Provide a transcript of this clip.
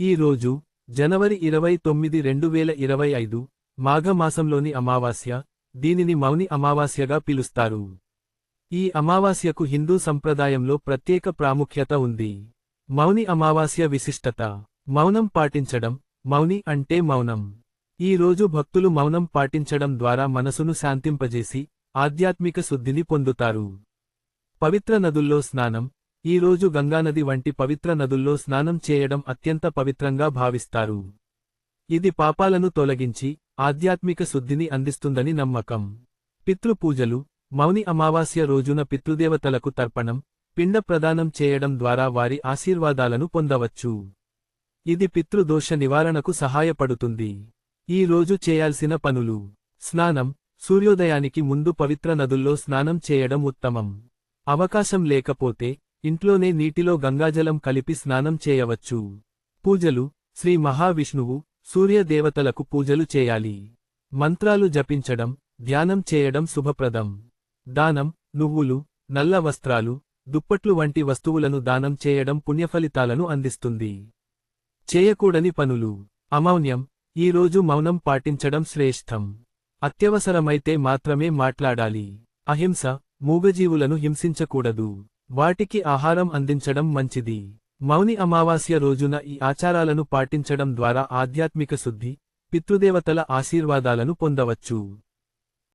ఈ రోజు జనవరి ఇరవై తొమ్మిది రెండు వేల ఇరవై ఐదు మాఘమాసంలోని అమావాస్య దీనిని మౌని అమావాస్యగా పిలుస్తారు. ఈ అమావాస్యకు హిందూ సంప్రదాయంలో ప్రత్యేక ప్రాముఖ్యత ఉంది. మౌని అమావాస్య విశిష్టత మౌనం పాటించడం మౌని అంటే మౌనం. ఈ రోజు భక్తులు మౌనం పాటించడం ద్వారా మనసును శాంతింపజేసి ఆధ్యాత్మిక శుద్ధిని పొందుతారు. పవిత్ర నదుల్లో స్నానం ఈ రోజు గంగానది వంటి పవిత్ర నదుల్లో స్నానం చేయడం అత్యంత పవిత్రంగా భావిస్తారు. ఇది పాపాలను తొలగించి ఆధ్యాత్మిక శుద్ధిని అందిస్తుందని నమ్మకం. పితృపూజలు మౌని అమావాస్య రోజున పితృదేవతలకు తర్పణం పిండ ప్రదానం చేయడం ద్వారా వారి ఆశీర్వాదాలను పొందవచ్చు. ఇది పితృదోష నివారణకు సహాయపడుతుంది. ఈ రోజు చేయాల్సిన పనులు. స్నానం సూర్యోదయానికి ముందు పవిత్ర నదుల్లో స్నానం చేయడం ఉత్తమం. అవకాశం లేకపోతే ఇంట్లోనే నీటిలో గంగాజలం కలిపి స్నానం చేయవచ్చు. పూజలు శ్రీ మహావిష్ణువు సూర్యదేవతలకు పూజలు చేయాలి. మంత్రాలు జపించడం ధ్యానం చేయడం శుభప్రదం. దానం నువ్వులు నల్ల వస్త్రాలు దుప్పట్లు వంటి వస్తువులను దానం చేయడం పుణ్యఫలితాలను అందిస్తుంది. చేయకూడని పనులు. అమౌన్యం. ఈ రోజు మౌనం పాటించడం శ్రేష్టం. అత్యవసరమైతే మాత్రమే మాట్లాడాలి. అహింస మూగజీవులను హింసించకూడదు. వాటికి ఆహారం అందించడం మంచిది. మౌని అమావాస్య రోజున ఈ ఆచారాలను పాటించడం ద్వారా ఆధ్యాత్మిక శుద్ధి పితృదేవతల ఆశీర్వాదాలను పొందవచ్చు.